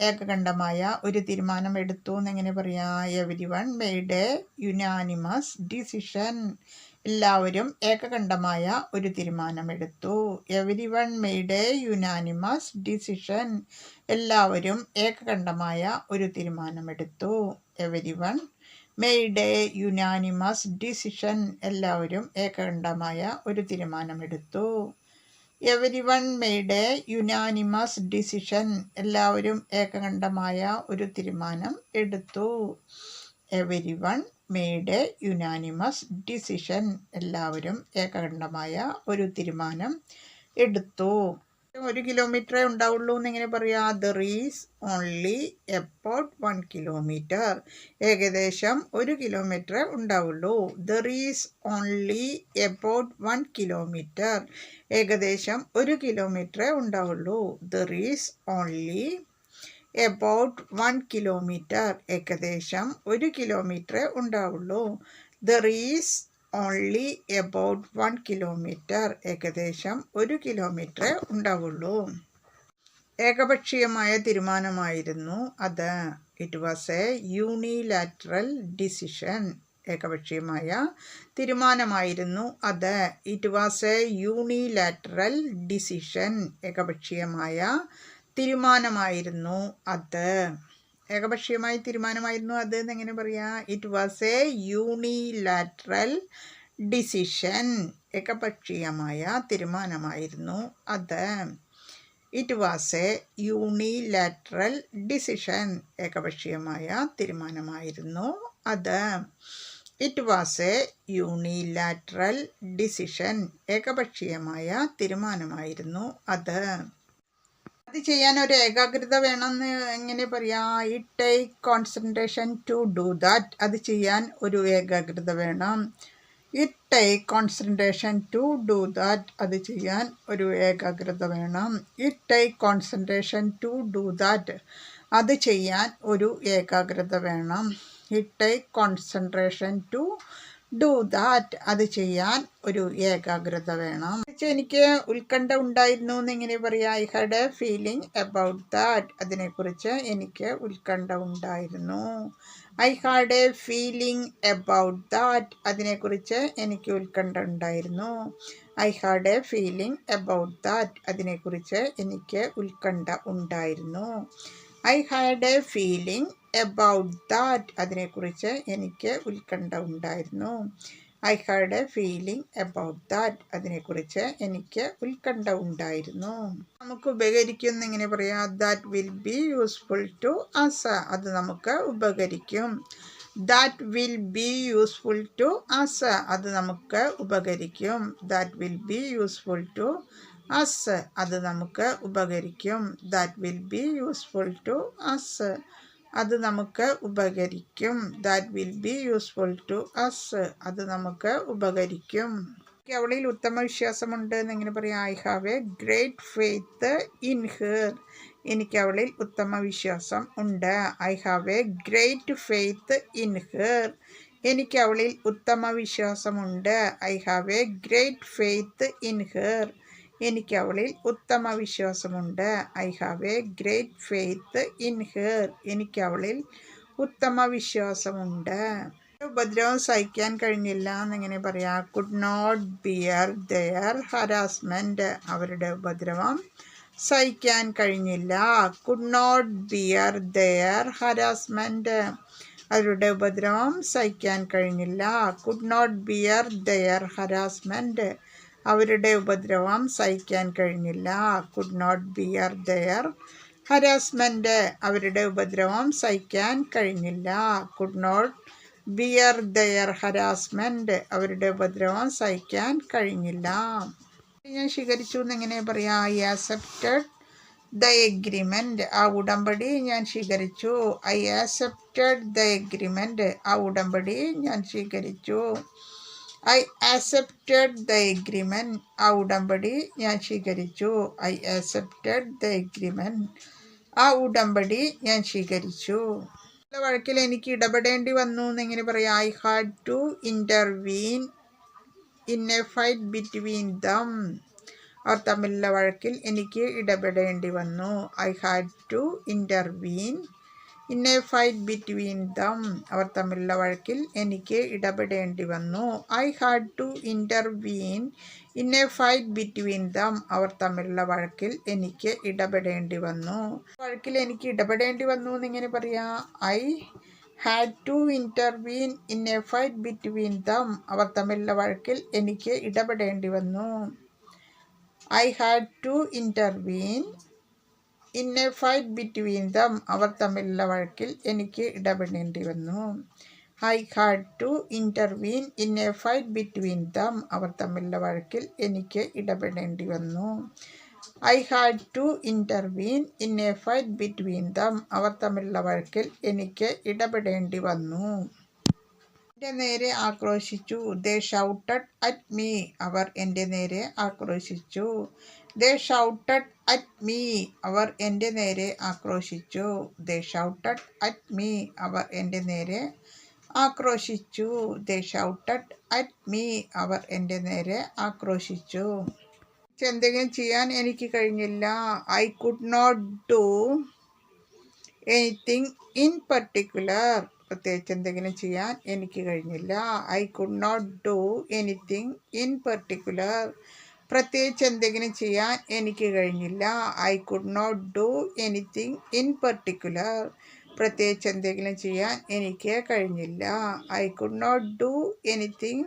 ഏകകണ്ഠമായ ഒരു തീരുമാനം എടുത്തു എന്നെങ്ങനെ പറയാ? Everyone made a unanimous decision എല്ലാവരും ഏകകണ്ഠമായ ഒരു തീരുമാനമെടുത്തു. Everyone made a unanimous decision എല്ലാവരും ഏകകണ്ഠമായ ഒരു തീരുമാനമെടുത്തു. Everyone made a unanimous decision എല്ലാവരും ഏകകണ്ഠമായ ഒരു തീരുമാനമെടുത്തു. Everyone made a unanimous decision എല്ലാവരും ഏകകണ്ഠമായ ഒരു തീരുമാനം എടുത്തു. Everyone made a unanimous decision എല്ലാവരും ഏകകണ്ഠമായ ഒരു തീരുമാനം എടുത്തു. ഒരു കിലോമീറ്ററേ ഉണ്ടാവുള്ളൂ എന്നിങ്ങനെ പറയാം. There is only about one kilometre ഏകദേശം ഒരു കിലോമീറ്ററേ ഉണ്ടാവുള്ളൂ. There is only about one kilometre ഏകദേശം ഒരു കിലോമീറ്ററേ ഉണ്ടാവുള്ളൂ. There is only about one kilometre ഏകദേശം ഒരു കിലോമീറ്ററേ ഉണ്ടാവുള്ളൂ. There is only about one kilometre ഏകദേശം ഒരു കിലോമീറ്ററേ ഉണ്ടാവുള്ളൂ. ഏകപക്ഷീയമായ തീരുമാനമായിരുന്നു അത്. It was a unilateral decision ഏകപക്ഷീയമായ തീരുമാനമായിരുന്നു അത്. It was a unilateral decision ഏകപക്ഷീയമായ തീരുമാനമായിരുന്നു അത്. ഏകപക്ഷീയമായ തീരുമാനമായിരുന്നു അത് എന്നെങ്ങനെ പറയാ? It was a unilateral decision ഏകപക്ഷീയമായ തീരുമാനമായിരുന്നു അത്. It was a unilateral decision ഏകപക്ഷീയമായ തീരുമാനമായിരുന്നു അത്. It was a unilateral decision ഏകപക്ഷീയമായ തീരുമാനമായിരുന്നു അത്. അത് ചെയ്യാൻ ഒരു ഏകാഗ്രത വേണമെന്ന് എങ്ങനെ പറയാ? It take concentration to do that അത് ചെയ്യാൻ ഒരു ഏകാഗ്രത വേണം. It take concentration to do that അത് ചെയ്യാൻ ഒരു ഏകാഗ്രത വേണം. It take concentration to do that അത് ചെയ്യാൻ ഒരു ഏകാഗ്രത വേണം. It take concentration to do that അത് ചെയ്യാൻ ഒരു ഏകാഗ്രത വേണം. എനിക്ക് ഉത്കണ്ഠ ഉണ്ടായിരുന്നു എന്ന് എങ്ങനെ പറയാം I had a feeling about that അതിനെക്കുറിച്ച് എനിക്ക് ഉത്കണ്ഠ ഉണ്ടായിരുന്നു. I had a feeling about that അതിനെക്കുറിച്ച് എനിക്ക് ഉത്കണ്ഠ ഉണ്ടായിരുന്നു. I had a feeling about that അതിനെക്കുറിച്ച് എനിക്ക് ഉത്കണ്ഠ ഉണ്ടായിരുന്നു. I had a feeling about that അതിനെക്കുറിച്ച് എനിക്ക് ഉത്കണ്ഠ ഉണ്ടായിരുന്നു. I had a feeling about that അതിനെക്കുറിച്ച് എനിക്ക് ഉത്കണ്ഠ ഉണ്ടായിരുന്നു. നമുക്ക് ഉപകരിക്കും ഇങ്ങനെ പറയാം? That will be useful to us അത് നമുക്ക് ഉപകരിക്കും. That will be useful to us അത് നമുക്ക് ഉപകരിക്കും. That will be useful to us അത് നമുക്ക് ഉപകരിക്കും. That will be useful to us അത് നമുക്ക് ഉപകരിക്കും. That will be useful to us അത് നമുക്ക് ഉപകരിക്കും. അവളിൽ ഉത്തമ വിശ്വാസമുണ്ട് എന്നെങ്ങനെ പറയാം. I have a great faith in her എനിക്ക് അവളിൽ ഉത്തമ വിശ്വാസം ഉണ്ട്. I have a great faith in her എനിക്ക് അവളിൽ ഉത്തമ വിശ്വാസമുണ്ട്. I have a great faith in her എനിക്ക് അവളിൽ ഉത്തമ വിശ്വാസമുണ്ട്. I have a great faith in her എനിക്ക് അവളിൽ ഉത്തമ വിശ്വാസമുണ്ട്. ഉപദ്രവം സഹിക്കാൻ കഴിഞ്ഞില്ല എന്നിങ്ങനെ പറയാം could not bear their harassment അവരുടെ ഉപദ്രവം സഹിക്കാൻ കഴിഞ്ഞില്ല. Could not bear their harassment അവരുടെ ഉപദ്രവം സഹിക്കാൻ കഴിഞ്ഞില്ല. Could not bear their harassment അവരുടെ ഉപദ്രവം സഹിക്കാൻ കഴിഞ്ഞില്ല. Could not bear their harassment അവരുടെ ഉപദ്രവം സഹിക്കാൻ കഴിഞ്ഞില്ല. Could not bear their harassment അവരുടെ ഉപദ്രവം സഹിക്കാൻ കഴിഞ്ഞില്ല. ഞാൻ സ്വീകരിച്ചു എന്നെങ്ങനെ പറയാം? ഐ ആക്സെപ്റ്റഡ് ദ എഗ്രിമെന്റ് ആ ഉടമ്പടി ഞാൻ സ്വീകരിച്ചു ഐ ആക്സെപ്റ്റഡ് ദ എഗ്രിമെന്റ് ആ ഉടമ്പടി ഞാൻ സ്വീകരിച്ചു ഐ ആക്സെപ്റ്റഡ് ദ എഗ്രിമെന്റ് ആ ഉടമ്പടി ഞാൻ സ്വീകരിച്ചു. ഐ ആക്സെപ്റ്റഡ് ദ എഗ്രിമെന്റ് ആ ഉടമ്പടി ഞാൻ സ്വീകരിച്ചു. വഴക്കിൽ എനിക്ക് ഇടപെടേണ്ടി വന്നു എന്നിങ്ങനെ പറയാം. I had to intervene in a fight between them അവർ തമ്മിലുള്ള വഴക്കിൽ എനിക്ക് ഇടപെടേണ്ടി വന്നു. I had to intervene in a fight between them അവർ തമ്മിലുള്ള വഴക്കിൽ എനിക്ക് ഇടപെടേണ്ടി വന്നു. I had to intervene in a fight between them അവർ തമ്മിലുള്ള വഴക്കിൽ എനിക്ക് ഇടപെടേണ്ടി വന്നു. വഴക്കിൽ എനിക്ക് ഇടപെടേണ്ടി വന്നു എന്നിങ്ങനെ പറയാം I had to intervene in a fight between them അവർ തമ്മിലുള്ള വഴക്കിൽ എനിക്ക് ഇടപെടേണ്ടി വന്നു. I had to intervene in a fight between them അവർ തമ്മിലുള്ള വഴക്കിൽ എനിക്ക് ഇടപെടേണ്ടി വന്നു I had to intervene in a fight between them അവർ തമ്മിലുള്ള വഴക്കിൽ എനിക്ക് ഇടപെടേണ്ടി വന്നു I had to intervene in a fight between them അവർ തമ്മിലുള്ള വഴക്കിൽ എനിക്ക് ഇടപെടേണ്ടി വന്നു എന്റെ നേരെ ആക്രോശിച്ചു. ദേ ഷൗട്ടഡ് അറ്റ് മീ അവർ എന്റെ നേരെ ആക്രോശിച്ചു. ദേ ഷൗട്ടഡ് അറ്റ് മീ അവർ എന്റെ നേരെ ആക്രോശിച്ചു. ദേ ഷൗട്ടഡ് അറ്റ് മീ അവർ എന്റെ നേരെ ആക്രോശിച്ചു. ദേ ഷൗട്ടഡ് അറ്റ് മീ അവർ എന്റെ നേരെ ആക്രോശിച്ചു. എന്തെങ്കിലും ചെയ്യാൻ എനിക്ക് കഴിഞ്ഞില്ല. I could not do anything in particular പ്രത്യേകിച്ച് എന്തെങ്കിലും ചെയ്യാൻ എനിക്ക് കഴിഞ്ഞില്ല. I could not do anything in particular പ്രത്യേകിച്ച് എന്തെങ്കിലും ചെയ്യാൻ എനിക്ക് കഴിഞ്ഞില്ല. I could not do anything in particular പ്രത്യേകിച്ച് എന്തെങ്കിലും ചെയ്യാൻ എനിക്ക് കഴിഞ്ഞില്ല. I could not do anything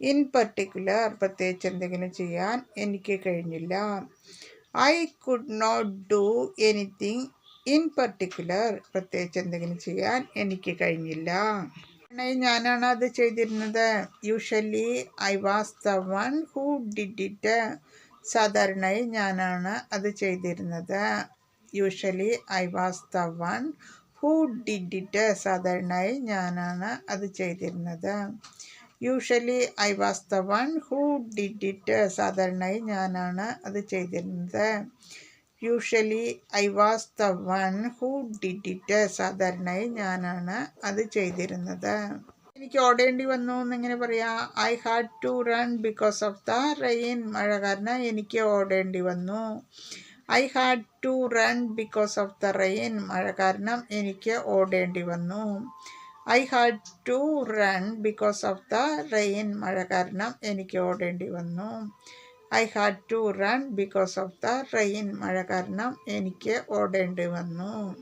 in particular പ്രത്യേകിച്ച് എന്തെങ്കിലും ചെയ്യാൻ എനിക്ക് കഴിഞ്ഞില്ല. I could not do anything in particular പ്രത്യേകിച്ച് എന്തെങ്കിലും ചെയ്യാൻ എനിക്ക് കഴിഞ്ഞില്ല. ഞാനാണ് അത് ചെയ്തിരുന്നത്. Usually I was the one who did it സാധാരണയായി ഞാനാണ് അത് ചെയ്തിരുന്നത്. Usually I was the one who did it സാധാരണയായി ഞാനാണ് അത് ചെയ്തിരുന്നത്. Usually I was the one who did it സാധാരണയായി ഞാനാണ് അത് ചെയ്തിരുന്നത്. Usually I was the one who did it സാധാരണയായി ഞാനാണ് അത് ചെയ്തിരുന്നത്. എനിക്ക് ഓടേണ്ടി വന്നു എന്നിങ്ങനെ പറയാം I had to run because of the rain മഴ കാരണം എനിക്ക് ഓടേണ്ടി വന്നു. I had to run because of the rain മഴ കാരണം എനിക്ക് ഓടേണ്ടി വന്നു. I had to run because of the rain മഴ കാരണം എനിക്ക് ഓടേണ്ടി വന്നു. I had to run because of the rain മഴ കാരണം എനിക്ക് ഓടേണ്ടി വന്നു.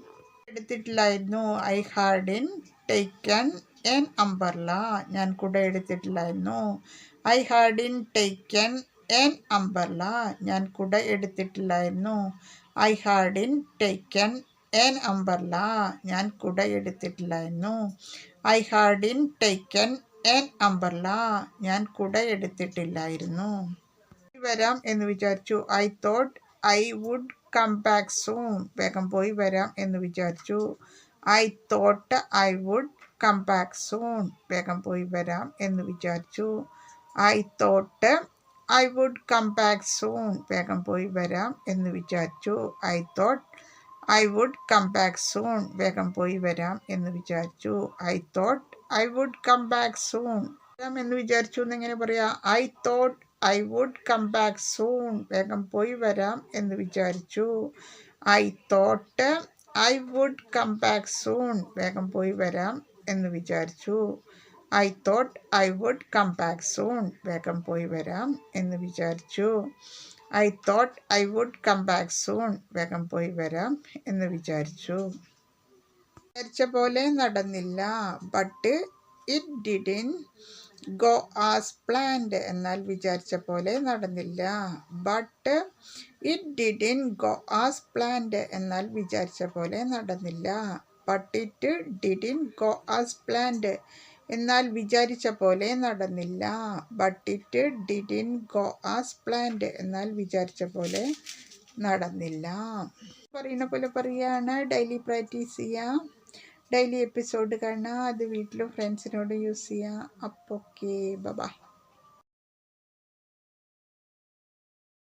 എടുത്തിട്ടില്ലായിരുന്നു. I hadn't taken an umbrella ഞാൻ കുട എടുത്തിട്ടില്ലായിരുന്നു. I had in taken an umbrella ഞാൻ കുട എടുത്തിട്ടില്ലായിരുന്നു. I had in taken an umbrella ഞാൻ കുട എടുത്തിട്ടില്ലായിരുന്നു. I had in taken an umbrella ഞാൻ കുട എടുത്തിട്ടില്ലായിരുന്നു. വരാം എന്ന് വിചാരിച്ചു. I thought I would come back soon വേഗം പോയി വരാം എന്ന് വിചാരിച്ചു. I thought I would come back soon വേഗം പോയി വരാം എന്ന് വിചാരിച്ചു. I thought I would come back soon വേഗം പോയി വരാം എന്ന് വിചാരിച്ചു. I thought I would come back soon വേഗം പോയി വരാം എന്ന് വിചാരിച്ചു. I thought I would come back soon എന്ന് വിചാരിച്ചു എന്നിങ്ങനെ പറയാം? I thought I would come back soon വേഗം പോയി വരാം എന്ന് വിചാരിച്ചു. I thought I would come back soon വേഗം പോയി വരാം എന്ന് വിചാരിച്ചു. I thought I would come back soon വേഗം പോയി വരാം എന്ന് വിചാരിച്ചു. I thought I would come back soon വേഗം പോയി വരാം എന്ന് വിചാരിച്ചു. വിചാരിച്ച പോലെ നടന്നില്ല. But it didn't go as planned എന്നാൽ വിചാരിച്ച പോലെ നടന്നില്ല. But it didn't go as planned എന്നാൽ വിചാരിച്ച പോലെ നടന്നില്ല. But it didn't go as planned എന്നാൽ വിചാരിച്ച പോലെ നടന്നില്ല. But it didn't go as planned എന്നാൽ വിചാരിച്ച പോലെ നടന്നില്ല. പറയുന്ന പോലെ പറയുകയാണ് ഡെയിലി പ്രാക്ടീസ് ചെയ്യാം. ഡെയിലി എപ്പിസോഡ് കാണാം അത് വീട്ടിലും ഫ്രണ്ട്സിനോട് യൂസ് ചെയ്യാം. അപ്പോൾ ഓക്കെ ബൈ